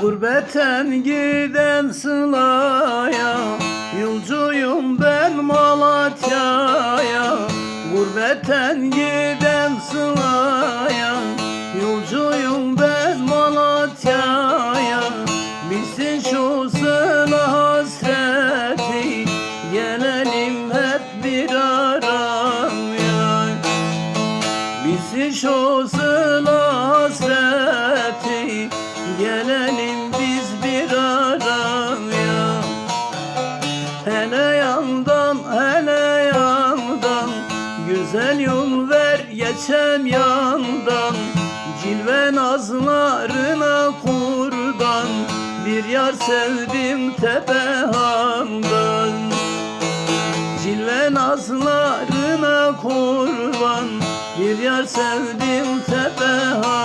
Gurbeten giden sılaya Yolcuyum ben Malatya'ya. Gurbeten giden sılaya Şu sıla hasreti. Gelelim biz bir araya. Hele yandan hele yandan. Güzel yol ver geçem yandan. Cilve nazlarına kurban. Bir yar sevdim tepehandan Cilve nazlarına kurban Bir yar sevdim tepehandan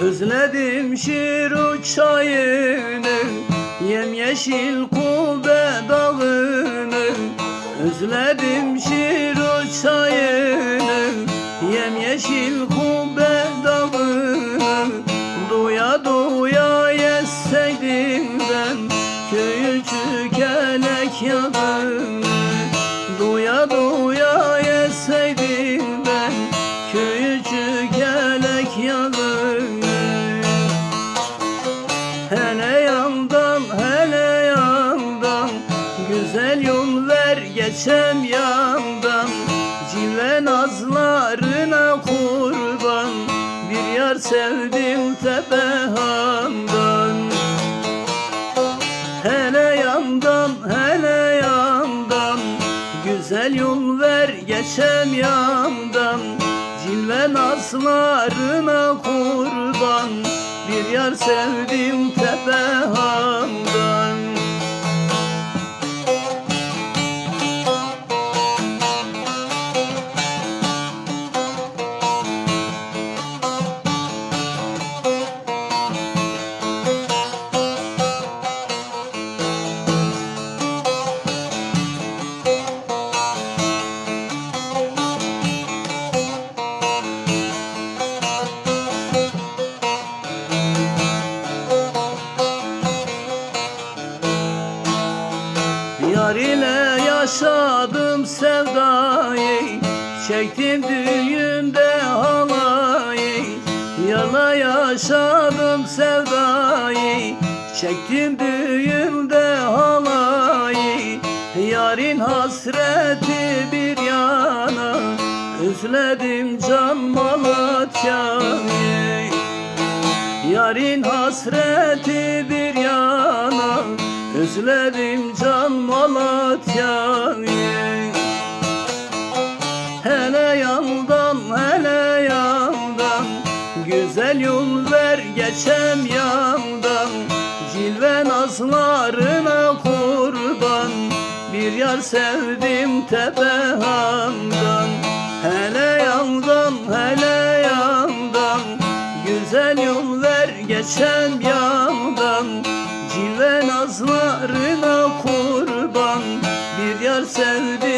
Özledim şiru çayını Yemyeşil kubbe dağını Özledim şiru çayını Yemyeşil kubbe dağını Duya duya yeseydim ben Köyücük elek yadını Hele yandan hele yandan Güzel yol ver geçem yandan. Cilve nazlarına kurban Bir yar sevdim tepehandan. Hele yandan hele yandan Güzel yol ver geçem yandan. Cilve nazlarına kurban Bir yar sevdim tepehandan yaşadım sevdayı Çektim düğünde halayı. Yarla yaşadım sevdayı Çektim düğünde halayı. Yarın hasreti bir yana Özledim can Malatya'yı. Yarın hasreti bir yana Özledim can Malatya'yı Hele yandan hele yandan Güzel yol ver geçem yandan. Cilve nazlarına kurban Bir yar sevdim tepehandan Hele yandan hele yandan Güzel yol ver geçem yandan nazlarına kurban Bir yar sevdim